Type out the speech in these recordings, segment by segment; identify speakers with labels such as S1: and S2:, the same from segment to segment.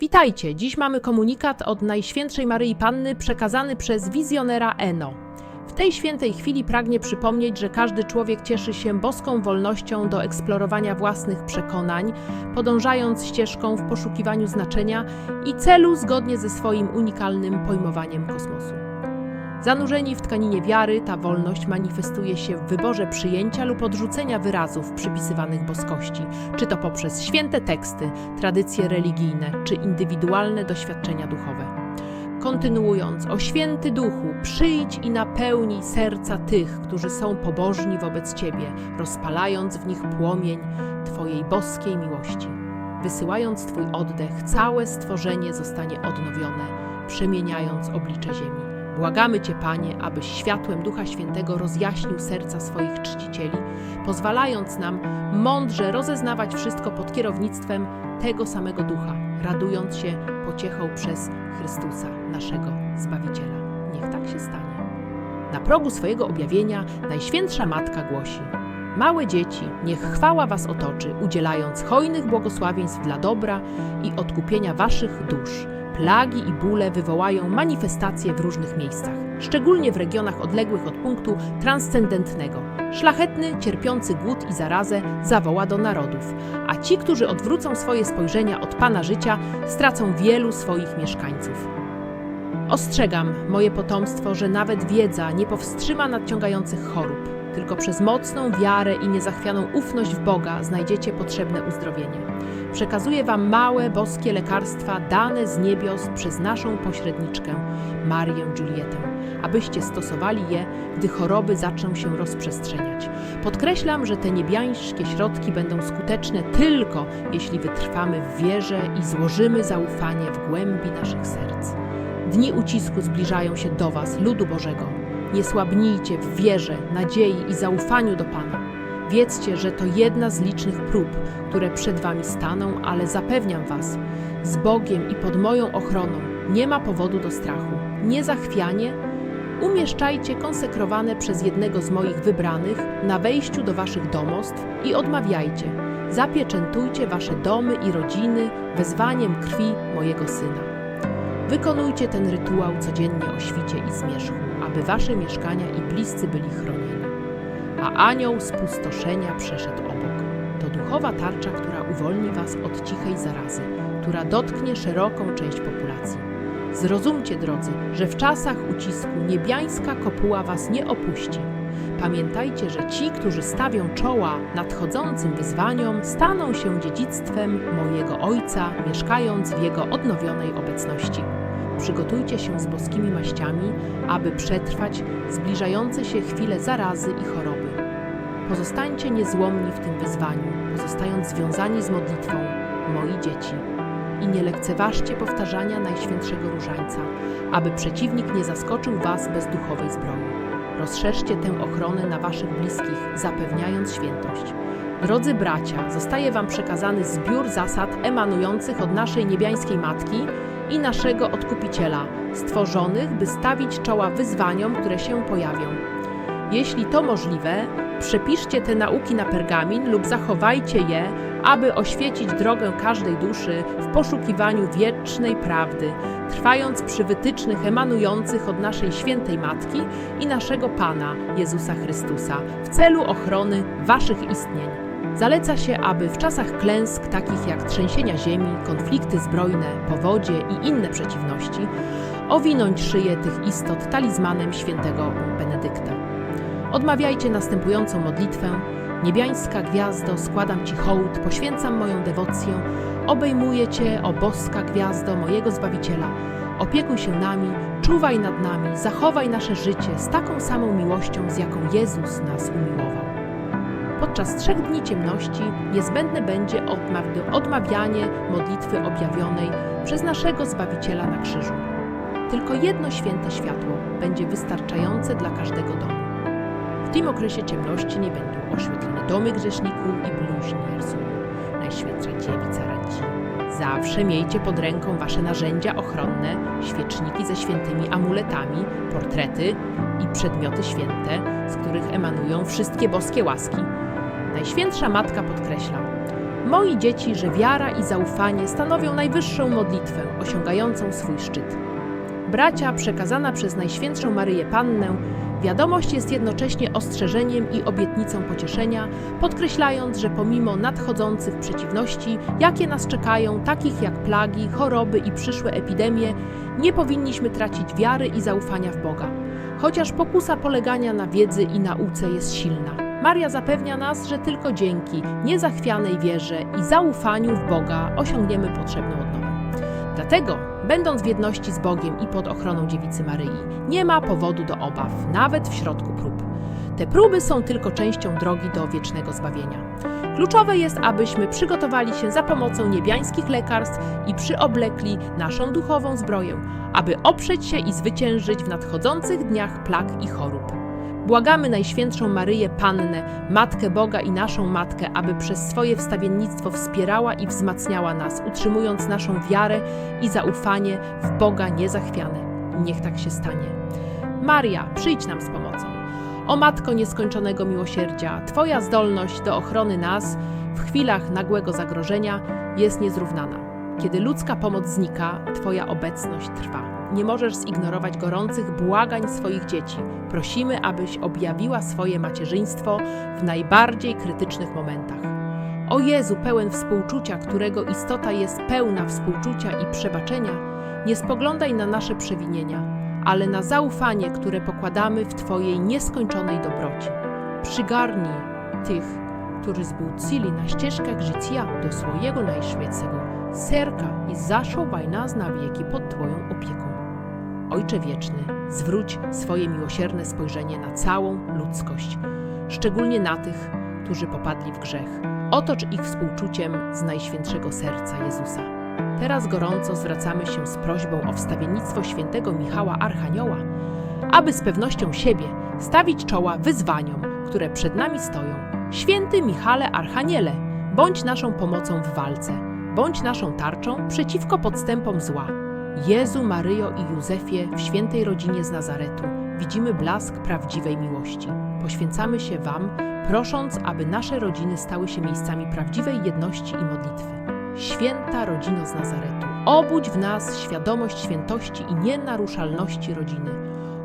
S1: Witajcie! Dziś mamy komunikat od Najświętszej Maryi Panny przekazany przez wizjonera Eno. W tej świętej chwili pragnie przypomnieć, że każdy człowiek cieszy się boską wolnością do eksplorowania własnych przekonań, podążając ścieżką w poszukiwaniu znaczenia i celu zgodnie ze swoim unikalnym pojmowaniem kosmosu. Zanurzeni w tkaninie wiary, ta wolność manifestuje się w wyborze przyjęcia lub odrzucenia wyrazów przypisywanych boskości, czy to poprzez święte teksty, tradycje religijne, czy indywidualne doświadczenia duchowe. Kontynuując, o święty duchu, przyjdź i napełnij serca tych, którzy są pobożni wobec Ciebie, rozpalając w nich płomień Twojej boskiej miłości. Wysyłając Twój oddech, całe stworzenie zostanie odnowione, przemieniając oblicze ziemi. Błagamy Cię, Panie, abyś światłem Ducha Świętego rozjaśnił serca swoich czcicieli, pozwalając nam mądrze rozeznawać wszystko pod kierownictwem tego samego Ducha, radując się pociechą przez Chrystusa, naszego Zbawiciela. Niech tak się stanie. Na progu swojego objawienia Najświętsza Matka głosi: Małe dzieci, niech chwała Was otoczy, udzielając hojnych błogosławieństw dla dobra i odkupienia Waszych dusz. Plagi i bóle wywołają manifestacje w różnych miejscach, szczególnie w regionach odległych od punktu transcendentnego. Szlachetny, cierpiący głód i zarazę zawoła do narodów, a ci, którzy odwrócą swoje spojrzenia od Pana życia, stracą wielu swoich mieszkańców. Ostrzegam, moje potomstwo, że nawet wiedza nie powstrzyma nadciągających chorób. Tylko przez mocną wiarę i niezachwianą ufność w Boga znajdziecie potrzebne uzdrowienie. Przekazuję Wam małe, boskie lekarstwa dane z niebios przez naszą pośredniczkę, Marię Julietę, abyście stosowali je, gdy choroby zaczną się rozprzestrzeniać. Podkreślam, że te niebiańskie środki będą skuteczne tylko, jeśli wytrwamy w wierze i złożymy zaufanie w głębi naszych serc. Dni ucisku zbliżają się do Was, ludu Bożego. Nie słabnijcie w wierze, nadziei i zaufaniu do Pana. Wiedzcie, że to jedna z licznych prób, które przed Wami staną, ale zapewniam Was, z Bogiem i pod moją ochroną nie ma powodu do strachu. Niezachwianie umieszczajcie konsekrowane przez jednego z moich wybranych na wejściu do Waszych domostw i odmawiajcie. Zapieczętujcie Wasze domy i rodziny wezwaniem krwi mojego Syna. Wykonujcie ten rytuał codziennie o świcie i zmierzchu, aby wasze mieszkania i bliscy byli chronieni. A anioł spustoszenia przeszedł obok. To duchowa tarcza, która uwolni was od cichej zarazy, która dotknie szeroką część populacji. Zrozumcie, drodzy, że w czasach ucisku niebiańska kopuła was nie opuści. Pamiętajcie, że ci, którzy stawią czoła nadchodzącym wyzwaniom, staną się dziedzictwem mojego Ojca, mieszkając w Jego odnowionej obecności. Przygotujcie się z boskimi maściami, aby przetrwać zbliżające się chwile zarazy i choroby. Pozostańcie niezłomni w tym wyzwaniu, pozostając związani z modlitwą, moi dzieci. I nie lekceważcie powtarzania Najświętszego Różańca, aby przeciwnik nie zaskoczył was bez duchowej zbroi. Rozszerzcie tę ochronę na waszych bliskich, zapewniając świętość. Drodzy bracia, zostaje wam przekazany zbiór zasad emanujących od naszej niebiańskiej Matki i naszego Odkupiciela, stworzonych, by stawić czoła wyzwaniom, które się pojawią. Jeśli to możliwe, przepiszcie te nauki na pergamin lub zachowajcie je, aby oświecić drogę każdej duszy w poszukiwaniu wiecznej prawdy, trwając przy wytycznych emanujących od naszej świętej Matki i naszego Pana Jezusa Chrystusa w celu ochrony waszych istnień. Zaleca się, aby w czasach klęsk takich jak trzęsienia ziemi, konflikty zbrojne, powodzie i inne przeciwności, owinąć szyję tych istot talizmanem świętego Benedykta. Odmawiajcie następującą modlitwę. Niebiańska gwiazdo, składam Ci hołd, poświęcam moją dewocję, obejmuję Cię, o boska gwiazdo mojego Zbawiciela. Opiekuj się nami, czuwaj nad nami, zachowaj nasze życie z taką samą miłością, z jaką Jezus nas umiłował. Podczas trzech dni ciemności niezbędne będzie odmaw- odmawianie modlitwy objawionej przez naszego Zbawiciela na krzyżu. Tylko jedno święte światło będzie wystarczające dla każdego domu. W tym okresie ciemności nie będą oświetlone domy grzeszników i bluźnierców. Najświętsza Dziewica radzi. Zawsze miejcie pod ręką wasze narzędzia ochronne, świeczniki ze świętymi amuletami, portrety i przedmioty święte, z których emanują wszystkie boskie łaski. Najświętsza Matka podkreśla: Moi dzieci, że wiara i zaufanie stanowią najwyższą modlitwę, osiągającą swój szczyt. Bracia, przekazana przez Najświętszą Maryję Pannę, wiadomość jest jednocześnie ostrzeżeniem i obietnicą pocieszenia, podkreślając, że pomimo nadchodzących przeciwności, jakie nas czekają, takich jak plagi, choroby i przyszłe epidemie, nie powinniśmy tracić wiary i zaufania w Boga. Chociaż pokusa polegania na wiedzy i nauce jest silna. Maria zapewnia nas, że tylko dzięki niezachwianej wierze i zaufaniu w Boga osiągniemy potrzebną odnowę. Dlatego, będąc w jedności z Bogiem i pod ochroną Dziewicy Maryi, nie ma powodu do obaw, nawet w środku prób. Te próby są tylko częścią drogi do wiecznego zbawienia. Kluczowe jest, abyśmy przygotowali się za pomocą niebiańskich lekarstw i przyoblekli naszą duchową zbroję, aby oprzeć się i zwyciężyć w nadchodzących dniach plag i chorób. Błagamy Najświętszą Maryję Pannę, Matkę Boga i naszą Matkę, aby przez swoje wstawiennictwo wspierała i wzmacniała nas, utrzymując naszą wiarę i zaufanie w Boga niezachwiane. Niech tak się stanie. Maria, przyjdź nam z pomocą. O Matko nieskończonego miłosierdzia, Twoja zdolność do ochrony nas w chwilach nagłego zagrożenia jest niezrównana. Kiedy ludzka pomoc znika, Twoja obecność trwa. Nie możesz zignorować gorących błagań swoich dzieci. Prosimy, abyś objawiła swoje macierzyństwo w najbardziej krytycznych momentach. O Jezu, pełen współczucia, którego istota jest pełna współczucia i przebaczenia, nie spoglądaj na nasze przewinienia, ale na zaufanie, które pokładamy w Twojej nieskończonej dobroci. Przygarnij tych, którzy zbłócili na ścieżkach życia do swojego najświętszego serka i zaszowaj nas na wieki pod Twoją opieką. Ojcze Wieczny, zwróć swoje miłosierne spojrzenie na całą ludzkość, szczególnie na tych, którzy popadli w grzech. Otocz ich współczuciem z Najświętszego Serca Jezusa. Teraz gorąco zwracamy się z prośbą o wstawiennictwo świętego Michała Archanioła, aby z pewnością siebie stawić czoła wyzwaniom, które przed nami stoją. Święty Michale Archaniele, bądź naszą pomocą w walce, bądź naszą tarczą przeciwko podstępom zła. Jezu, Maryjo i Józefie w świętej rodzinie z Nazaretu widzimy blask prawdziwej miłości. Poświęcamy się Wam, prosząc, aby nasze rodziny stały się miejscami prawdziwej jedności i modlitwy. Święta rodzino z Nazaretu, obudź w nas świadomość świętości i nienaruszalności rodziny.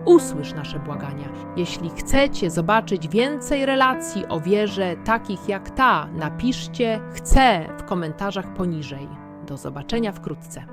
S1: Usłysz nasze błagania. Jeśli chcecie zobaczyć więcej relacji o wierze takich jak ta, napiszcie chcę w komentarzach poniżej. Do zobaczenia wkrótce.